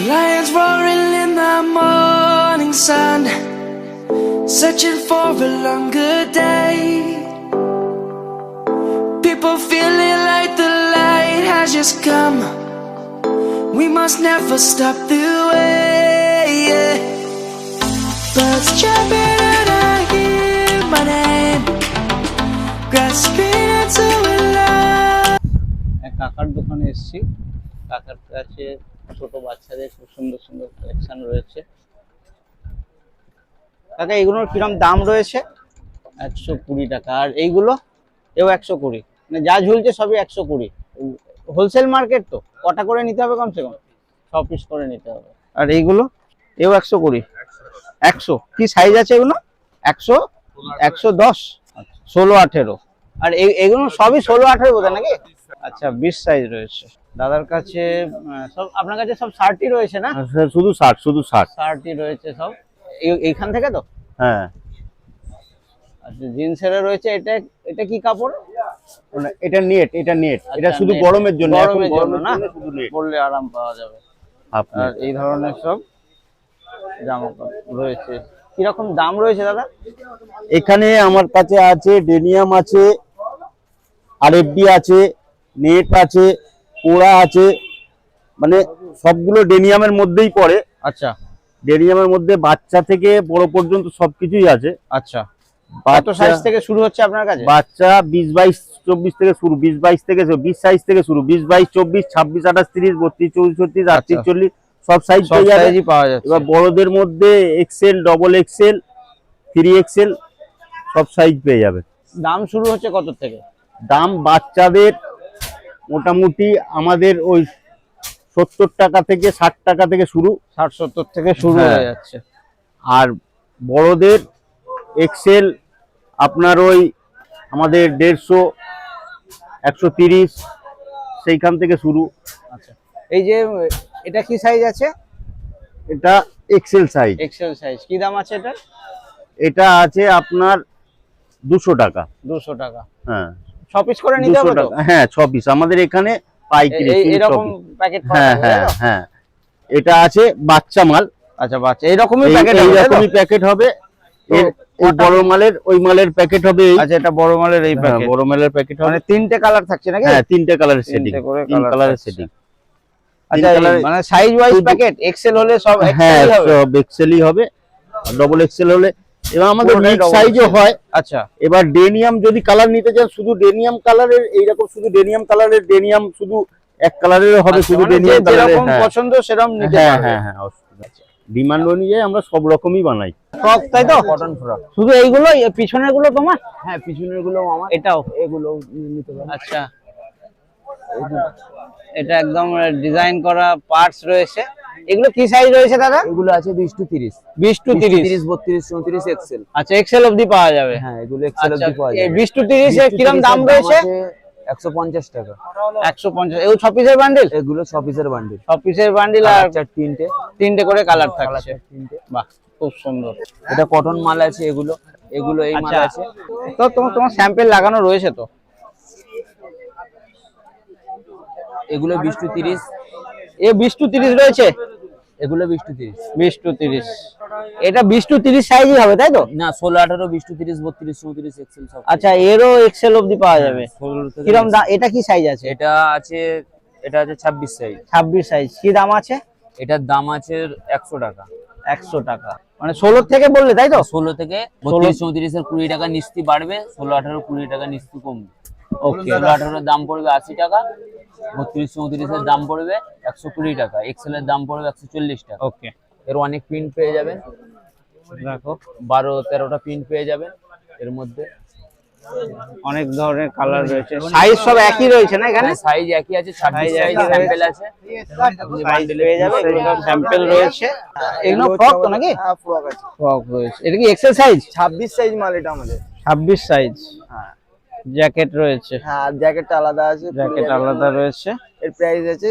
Lions roaring in the morning sun, searching for a longer day. People feeling like the light has just come. We must never stop the way. Yeah. Birds jumping and I hear my name, grasping into a life. এক কাকার দোকানে এসেছি কাকার কাছে ছোট বাচ্চাদের খুব সুন্দর সুন্দর কালেকশন রয়েছে। কাকা এগুলোর কিরম দাম রয়েছে? একশো কুড়ি টাকা। আর এইগুলো এও একশো কুড়ি। মানে যা ঝুলছে সবই একশো কুড়ি। হোলসেল মার্কেট তো? কটা করে নিতে হবে কমসে কম? ছ পিস করে নিতে হবে। আর এইগুলো? এও একশো কুড়ি? একশো? কি সাইজ আছে এগুলো? একশো? একশো দশ? ষোলো আঠেরো? আর এগুলো সবই ষোলো আঠেরো বোধ নাকি? আচ্ছা বিশ সাইজ রয়েছে। দাদার কাছে সব আপনার কাছে সব শার্টই রয়েছে না? আচ্ছা, শুধু শার্ট শুধু শার্ট শার্টই রয়েছে সব। এই- এইখান থেকে তো? হ্যাঁ। আচ্ছা জিন্সের রয়েছে। এটা এটা কি কাপড়? মানে এটা নেট এটা নেট। এটা আচ্ছা, শুধু গরমের জন্য গরমের জন্য না? শুধু নেট। পরলে আরাম পাওয়া যাবে। আর এই ধরনের সব জামা কাপড় রয়েছে। কীরকম দাম রয়েছে দাদা? এখানে আমার কাছে আছে ডেনিয়াম আছে আরএফডি আছে নেট আছে কোড়া আছে মানে সবগুলো ডেনিয়ামের মধ্যেই পড়ে। আচ্ছা। ডেনিয়ামের মধ্যে বাচ্চা থেকে বড় পর্যন্ত সবকিছুই আছে। আচ্ছা। কত সাইজ থেকে শুরু হচ্ছে আপনার কাছে? বাচ্চা বিশ বাইশ চব্বিশ থেকে শুরু থেকে শুরু, বিশ সাইজ থেকে শুরু আচ্ছা। চল্লিশ সব সাইজ পাওয়া যাচ্ছে। এবার বড়দের মধ্যে XL double XL three XL সব সাইজ পেয়ে যাবে। দাম শুরু হচ্ছে কত থেকে? দাম বাচ্চাদের মোটামুটি আমাদের ওই সত্তর টাকা থেকে ষাট টাকা থেকে শুরু। ষাট সত্তর থেকে শুরু হ্যাঁ। হয়ে যাচ্ছে। আর বড়দের এক্সেল আপনার ওই আমাদের দেড়শো একশো তিরিশ সেইখান থেকে শুরু। আচ্ছা। এই যে এটা কি সাইজ আছে? এটা এক্সেল সাইজ এক্সেল সাইজ কি দাম আছে এটা এটা আছে আপনার দুশো টাকা। দুশো টাকা। হ্যাঁ। ছ পিস করে নিতে হবে হ্যাঁ ছ পিস আমাদের এখানে পাইকারি এরকম প্যাকেট হ্যাঁ হ্যাঁ হ্যাঁ। এটা আছে বাচ্চা মাল। আচ্ছা বাচ্চা। এইরকমই এই- প্যাকেট প্যাকেট হবে। এর বড় মালের ওই মালের প্যাকেট হবে আচ্ছা এটা বড় মালের এই হ্যাঁ, প্যাকেট বড় মালের প্যাকেট মানে তিনটে কালার থাকছে নাকি? হ্যাঁ তিনটে কালারের সেটিং তিন কালারের সেটিং আচ্ছা মানে সাইজ ওয়াইজ প্যাকেট এক্সেল হলে সব হ্যাঁ সব এক্সেলই হবে। ডবল এক্সেল হলে এবার আমাদের মিক্স সাইজও হয়। আচ্ছা। এবার ডেনিয়াম যদি কালার নিতে চান শুধু ডেনিয়াম কালারের এইরকম শুধু ডেনিয়াম কালারের ডেনিয়াম শুধু এক কালারের হবে আচ্ছা, শুধু মানে ডেনিয়াম কালারের যেরকম হ্যাঁ। পছন্দ সেরকম নিতে হ্যাঁ হ্যাঁ হ্যাঁ ডিমান্ড অনুযায়ী আমরা সব রকমই বানাই। ফ্রক তাই তো? কটন ফ্রক শুধু এইগুলো পিছনেরগুলো তোমার? হ্যাঁ পিছনেরগুলো আমার। এটাও? এগুলো নিতে পারেন আচ্ছা। এটা একদম ডিজাইন করা পার্টস রয়েছে। এগুলো কি সাইজ রয়েছে দাদা? এগুলো আছে বিশ টু তিরিশ। বিশ টু তিরিশ। তিরিশ বত্রিশ চৌত্রিশ এক্সেল আচ্ছা এক্সেল অবধি পাওয়া যাবে। হ্যাঁ এগুলো এক্সেল আচ্ছা অব্দি পাওয়া যাবে। বিশ টু তিরিশ এর কিরম দাম রয়েছে? একশো পঞ্চাশ টাকা। একশো পঞ্চাশ। এগুলো ছ পিসের বান্ডিল এগুলো ছ পিসের বান্ডিল ছ পিসের বান্ডিল আর চার তিনটে। তিনটে করে কালার থাকছে। তিনটে। বাহ খুব সুন্দর। এটা কটন মাল আছে এগুলো। এগুলো এই মাল আচ্ছা আছে। তো তোমার তোমার স্যাম্পেল লাগানো রয়েছে তো? এগুলো বিশ টু তিরিশ। এ বিশ টু তিরিশ রয়েছে? এগুলো বিশ টু তিরিশ। বিশ টু তিরিশ। এটা বিশ টু তিরিশ সাইজই হবে তাই তো? না ষোলো আঠারো বিশ টু তিরিশ বত্রিশ চৌত্রিশ এক্সেল সব। আচ্ছা এরও এক্সেল অবধি পাওয়া যাবে। থেকে কিরম দাম এটা কি সাইজ আছে? এটা আছে এটা আছে ছাব্বিশ সাইজ ছাব্বিশ সাইজ কি দাম আছে? এটার দাম আছে একশো টাকা। একশো টাকা। মানে ষোলো থেকে বললে তাই তো? ষোলো থেকে বত্রিশ চৌত্রিশের কুড়ি টাকা নিস্তি বাড়বে ষোলো আঠারো কুড়ি টাকা নিস্তি কমবে। ওকে ষোলো আঠারোর দাম পড়বে আশি টাকা বত্রিশ চৌত্রিশের দাম পড়বে একশো কুড়ি টাকা। এক্সেল এর দাম পড়বে একশো চল্লিশ টাকা। ওকে এর অনেক প্রিন্ট পেয়ে যাবেন। দেখো। বারো তেরোটা প্রিন্ট পেয়ে যাবেন এর মধ্যে। অনেক ধরনের কালার রয়েছে। সাইজ সব একই রয়েছে না এখানে? সাইজ একই আছে সাইজ স্যাম্পেল আছে। সাইজ পেয়ে যাবে স্যাম্পেল রয়েছে। এগুলো ফ্রক তো নাকি? হ্যাঁ ফ্রক আছে। ফ্রক রয়েছে। এটা কি এক্সেল সাইজ ছাব্বিশ সাইজ মাল এটা আমাদের। ছাব্বিশ সাইজ হ্যাঁ। জ্যাকেট রয়েছে। হ্যাঁ জ্যাকেটটা আলাদা আছে জ্যাকেট আলাদা রয়েছে। এর প্রাইস আছে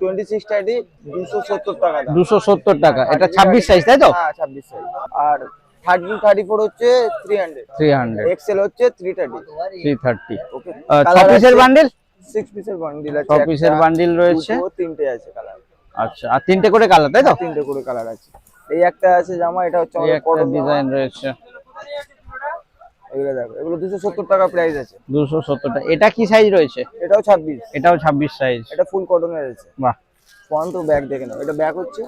টোয়েন্টি সিক্স থার্টি দুশো সত্তর টাকা দাম। দুশো সত্তর টাকা। এটা ছাব্বিশ সাইজ তাই তো? হ্যাঁ সাইজ আর থার্টি থার্টি ফোর হচ্ছে three hundred three hundred XL হচ্ছে three thirty three thirty okay ছ পিসের বান্ডিল সিক্স পিসের বান্ডিল আছে পিসের বান্ডিল রয়েছে দুটো, তিনটে আছে কালার আচ্ছা আর তিনটে করে কালার তাই তো? তিনটে করে কালার আছে। এই একটা আছে জামা এটা হচ্ছে আমাদের ডিজাইন রয়েছে। এগুলো দেখো এগুলো টাকা প্রাইস আছে। দুশো সত্তরটা এটা কি সাইজ রয়েছে? এটাও ছাব্বিশ। এটাও ছাব্বিশ সাইজ এটা ফুল কটনের আছে। বাহ। ব্যাক দেখে নাও। এটা হচ্ছে।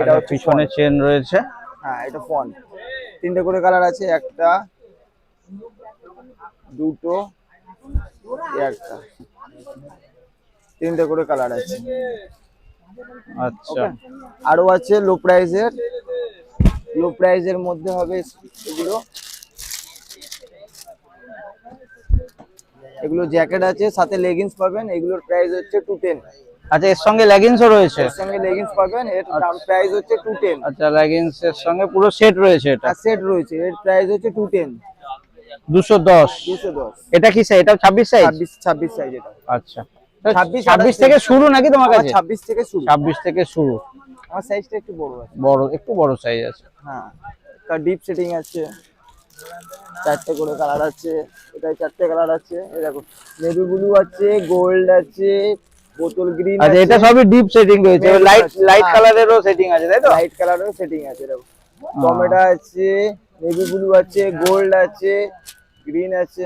এটা পিছনে চেন রয়েছে। হ্যাঁ এটা ফন্ট তিনটে করে কালার আছে একটা দুটো একটা। তিনটে করে কালার আছে। আচ্ছা। আরও আছে লো প্রাইজের লো প্রাইজের মধ্যে হবে এগুলো। এগুলো জ্যাকেট আছে সাথে লেগিংস পাবেন এগুলোর প্রাইস হচ্ছে টু টেন আচ্ছা এর সঙ্গে লেগিংসও রয়েছে? এর সঙ্গে লেগিংস পাবেন এর দাম প্রাইস হচ্ছে টু টেন আচ্ছা লেগিংস এর সঙ্গে পুরো সেট রয়েছে এটা? সেট রয়েছে এর প্রাইস হচ্ছে টু টেন দুশো দশ। এটা কি সাইজ এটা ছাব্বিশ সাইজ ছাব্বিশ ছাব্বিশ সাইজ এটা। আচ্ছা। 26, ছাব্বিশ থেকে শুরু নাকি তোমার কাছে? ছাব্বিশ থেকে শুরু। ছাব্বিশ থেকে শুরু। আমার সাইজটা একটু বড় আছে। বড় একটু বড় সাইজ আছে। হ্যাঁ তার ডিপ সেটিং আছে। চারটে করে কালার আছে এটাই চারটে কালার আছে এই দেখো নেভি ব্লু আছে গোল্ড আছে বোতল গ্রিন আচ্ছা এটা সবই ডিপ সেটিং রয়েছে লাইট লাইট। কালারেরও সেটিং আছে তাই তো? লাইট কালারের সেটিং আছে দেখো। টমেটো আছে নেভি ব্লু আছে গোল্ড আছে গ্রিন আছে।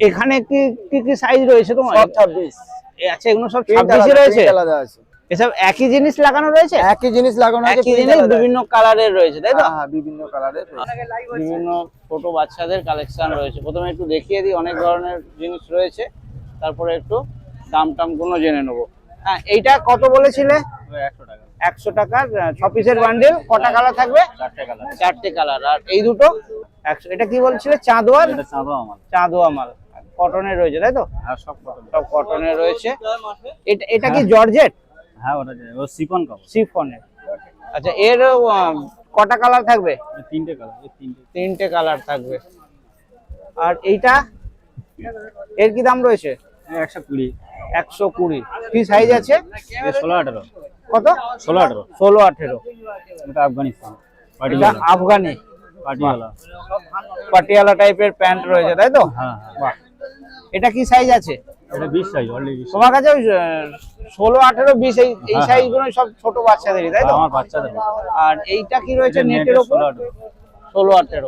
এখানে কি কি কি সাইজ রয়েছে তোমার? সব ছাব্বিশ। এ আচ্ছা এগুলো সব Print ছাব্বিশে আলাদা, রয়েছে? আলাদা আছে। এসব একই জিনিস লাগানো রয়েছে? একই জিনিস লাগানো আছে একই জিনিস বিভিন্ন কালারের রয়েছে তাই তো? হ্যাঁ, হ্যাঁ বিভিন্ন কালারের বিভিন্ন ছোট বাচ্চাদের কালেকশন রয়েছে। প্রথমে একটু দেখিয়ে দিই অনেক ধরনের জিনিস রয়েছে। তারপরে একটু দাম টামগুলো জেনে নেব। হ্যাঁ এইটা কত বলেছিলে? একশো টাকার ছ পিসের বান্ডেল কটা কালার থাকবে? চারটে কালার আর এই দুটো? একশো এটা কি বলছিলে? চাঁদোয়ার? চাঁদোয়া মাল। কটনের রয়েছে তাই তো? সব কটনের রয়েছে। এটা এটা কি জর্জেট? হ্যাঁ ওটা ও সিফন কাপড় সিফনের আচ্ছা এর কটা কালার থাকবে? তিনটে কালার তিনটে। তিনটে কালার থাকবে। আর এইটা? এর কি দাম রয়েছে? একশো কুড়ি। একশো কুড়ি। কি সাইজ আছে? ষোলো আঠেরো। কত? ষোলো আঠেরো। ষোলো আঠেরো। এটা আফগানিস্তান। আফগানি। পাটিওয়ালা পাটিয়ালা টাইপের প্যান্ট রয়েছে তাই তো? হ্যাঁ বাহ। এটা কি সাইজ আছে? এটা বিশ সাইজ অলরেডি তোমার কাছে ওই ষোলো আঠেরো বিশ এই এই হ্যাঁ, গুলো সব ছোট বাচ্চাদেরই তাই তো? আমার বাচ্চাদের। আর এইটা কি রয়েছে নেটের 16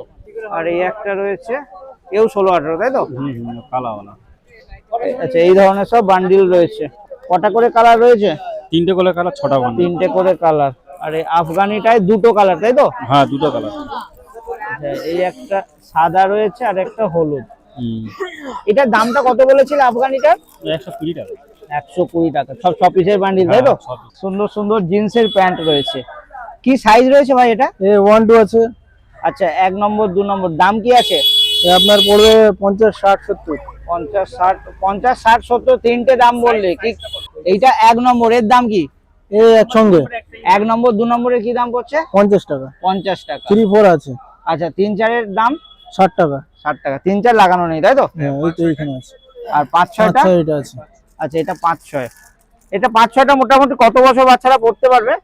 আর এই একটা রয়েছে এও তাই তো? হুম হুম কালাওয়ালা আচ্ছা এই ধরনের সব বান্ডিল রয়েছে। কটা করে কালার রয়েছে? তিনটে করে কালার ছটা তিনটে করে কালার। আর এই আফগানিটায় দুটো কালার তাই তো? হ্যাঁ দুটো কালার। আচ্ছা, এই একটা সাদা রয়েছে আর একটা হলুদ। এটার দামটা কত বলেছিল আফগানিটার? একশো কুড়ি টাকা। একশো কুড়ি টাকা। সব ছ পিসের বান্ডিল তাই তো? হ্যাঁ, সুন্দর সুন্দর জিন্সের প্যান্ট রয়েছে। কি সাইজ রয়েছে ভাই এটা? ওয়ান টু আছে। আচ্ছা এক নম্বর দু নম্বর দাম কি আছে? আপনার পড়বে পঞ্চাশ ষাট সত্তর। পঞ্চাশ ষাট পঞ্চাশ ষাট সত্তর তিনটে দাম বললে কি এইটা এক নম্বর এর দাম কি? এ একসঙ্গে। এক নম্বর দু নম্বরের কি দাম পড়ছে? পঞ্চাশ টাকা। পঞ্চাশ টাকা। থ্রি ফোর আছে। আচ্ছা তিন চারের দাম? ষাট টাকা। ষাট টাকা। তিন চার লাগানো নেই তাই তো? হ্যাঁ ওই তো এইখানে আছে। আর পাঁচ ছয়টা? আচ্ছা এটা আছে। আচ্ছা এটা পাঁচ ছয়। এটা পাঁচ ছয়টা মোটামুটি কত বছর বাচ্চারা পড়তে পারবে?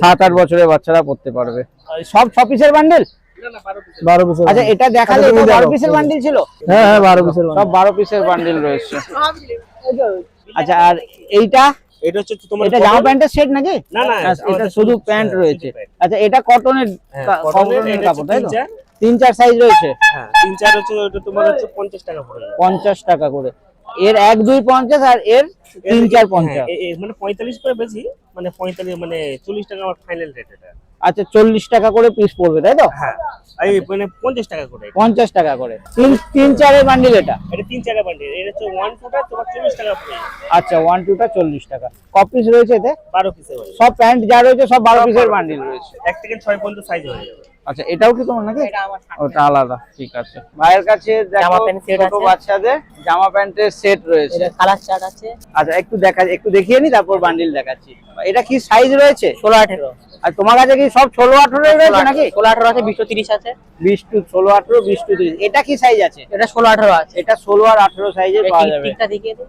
সাত আট বছরের বাচ্চারা পড়তে পারবে। সব ছ পিসের বান্ডিল বারো পিসের আচ্ছা এটা দেখালে আচ্ছা, বারো পিসের বান্ডিল ছিল? হ্যাঁ হ্যাঁ বারো পিসের সব বারো পিসের বান্ডিল রয়েছে। আচ্ছা আর এইটা? এটা হচ্ছে তোমার এটা জামা প্যান্টের সেট নাকি? না, না, আচ্ছা, এটা শুধু প্যান্ট রয়েছে। আচ্ছা এটা কটনের হ্যাঁ, কটনের, কটনের কাপড় তাই তো? তিন চার। সাইজ রয়েছে। হ্যাঁ তিন চার হচ্ছে ওটা তোমার হচ্ছে পঞ্চাশ টাকা পড়ে পঞ্চাশ টাকা করে। এর এক দুই পঞ্চাশ আর এর তিন চার পঞ্চাশ। হ্যাঁ, এ- মানে পঁয়তাল্লিশ করে বেশি মানে পঁয়তাল্লিশ মানে চল্লিশ টাকা আমার ফাইনাল রেট এটা। আচ্ছা চল্লিশ টাকা করে পিস পড়বে তাই তো? হ্যাঁ মানে পঞ্চাশ টাকা করে পঞ্চাশ টাকা করে। তিন তিন চারের বান্ডিল এটা? এটা তিন চাকা বান্ডিল এটা হচ্ছে ওয়ান টুটা তোমার চল্লিশ টাকা আচ্ছা ওয়ান টুটা চল্লিশ টাকা। কপিস রয়েছে এতে? বারো পিসে সব প্যান্ট যা রয়েছে সব বারো পিসের বান্ডিল রয়েছে। এক থেকে ছয় পর্যন্ত সাইজ হয়ে যাবে। আচ্ছা এটাও কি তোমার নাকি? ওটা আলাদা ঠিক আছে। ভাইয়ের কাছে জামা প্যান্ট ছোট আছে। বাচ্চাদের জামা প্যান্টের সেট রয়েছে। এটা কালার চার্ট আছে। আচ্ছা একটু দেখা একটু দেখিয়ে নি তারপর বান্ডিল দেখাচ্ছি। এটা কি সাইজ রয়েছে? ষোলো আঠেরো। আর তোমার কাছে কি সব ষোলো আঠারো রয়েছে নাকি? ষোলো আঠেরো আছে বিশো তিরিশ আছে। বিশ টু ষোলো আঠারো বিশ টু তিরিশ। এটা কি সাইজ আছে? এটা ষোলো আঠেরো আছে। এটা ষোলো আর আঠারো সাইজের পাওয়া যাবে। টিকটা দেখিয়ে দিন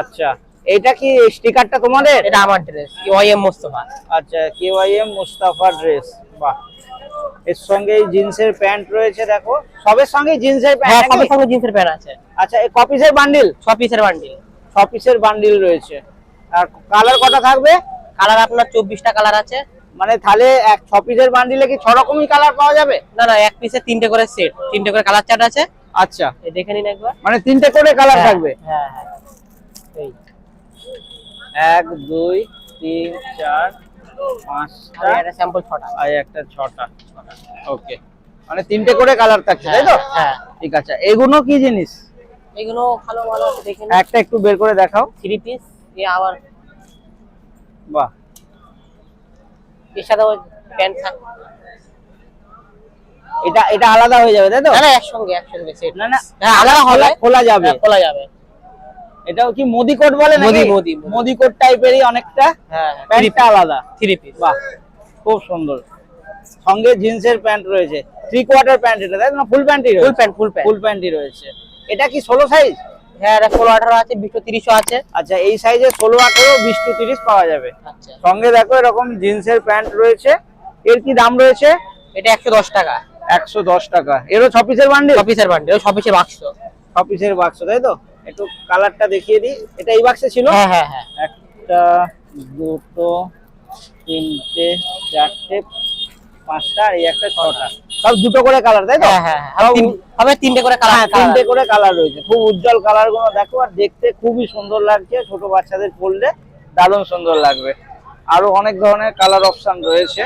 আচ্ছা। এটা কি স্টিকারটা তোমাদের? এটা আমার ড্রেস ওয়াইএম মোস্তফা আচ্ছা কে ওয়াই এম মুস্তাফা ড্রেস বাহ। এর সঙ্গে জিন্সের প্যান্ট রয়েছে দেখো। সবের সঙ্গে জিন্সের হ্যাঁ প্যান্ট সবের সঙ্গে জিন্সের প্যান্ট আছে। আচ্ছা এই কপিসের বান্ডিল ছ পিসের বান্ডিল ছ ছ পিসের বান্ডিল রয়েছে। আর কালার কটা থাকবে? কালার আপনার চব্বিশটা কালার আছে। মানে তাহলে এক ছ পিসের বান্ডিলে কি ছ রকমই কালার পাওয়া যাবে? না না এক পিসে তিনটে করে সেট তিনটে করে কালার চার্ট আছে। আচ্ছা। এই দেখে নিন একবার। মানে তিনটে করে কালার হ্যাঁ, থাকবে। হ্যাঁ হ্যাঁ। এই। এক দুই তিন চার পাঁচটা। একটা স্যাম্পল ছটা। আর একটা ছটা। ওকে মানে তিনটে করে কালার থাকছে তাই তো? হ্যাঁ ঠিক আছে। এগুলো কি জিনিস? এগুলো ভালো ভালো একটা একটু বের করে দেখাও। থ্রি পিস এ আবার বাহ। এর সাথে প্যান্ট থাক। এটা এটা আলাদা হয়ে যাবে তাই তো? না একসঙ্গে একসঙ্গে সেট না না হ্যাঁ আলাদা খোলা যাবে। হ্যাঁ, খোলা যাবে। এটাও কি মোদি কোট বলে মোদি, নাকি? মোদি, মোদি। মোদি। কোট টাইপেরই অনেকটা হ্যাঁ প্যান্টটা আলাদা। থ্রি পিস বাহ খুব সুন্দর। সঙ্গে জিন্সের প্যান্ট রয়েছে। থ্রি কোয়ার্টার প্যান্ট এটা তাই না ফুল প্যান্টই রয়েছে? Full pant full pant. ফুল প্যান্টই রয়েছে। এটা কি ষোলো সাইজ হ্যাঁ এটা ষোলো আঠারো আছে বিশো তিরিশও আছে। আচ্ছা এই সাইজে ষোলো আঠেরো বিশ টু তিরিশ পাওয়া যাবে। আচ্ছা। সঙ্গে দেখো এরকম জিন্সের প্যান্ট রয়েছে। এর কি দাম রয়েছে? এটা একশো দশ টাকা। একশো দশ টাকা। এরও ছ পিসের বান্ডিল ছ পিসের বান্ডেল ছ পিসের বাক্স ছ পিসের বাক্স তাই তো? একটু কালারটা দেখিয়ে দিই। এটা এই বাক্সে ছিল? হ্যাঁ হ্যাঁ হ্যাঁ। একটা দুটো তিনটে চারটে পাঁচটা এই একটা ছটা। সব দুটো করে কালার তাই তো? হ্যাঁ হ্যাঁ হ্যাঁ। হবে তিনটে করে কালার। হ্যাঁ তিনটে করে কালার রয়েছে। খুব উজ্জ্বল কালারগুলো দেখো আর দেখতে খুবই সুন্দর লাগছে। ছোট বাচ্চাদের পরলে দারুণ সুন্দর লাগবে। আরও অনেক ধরনের কালার অপশন রয়েছে।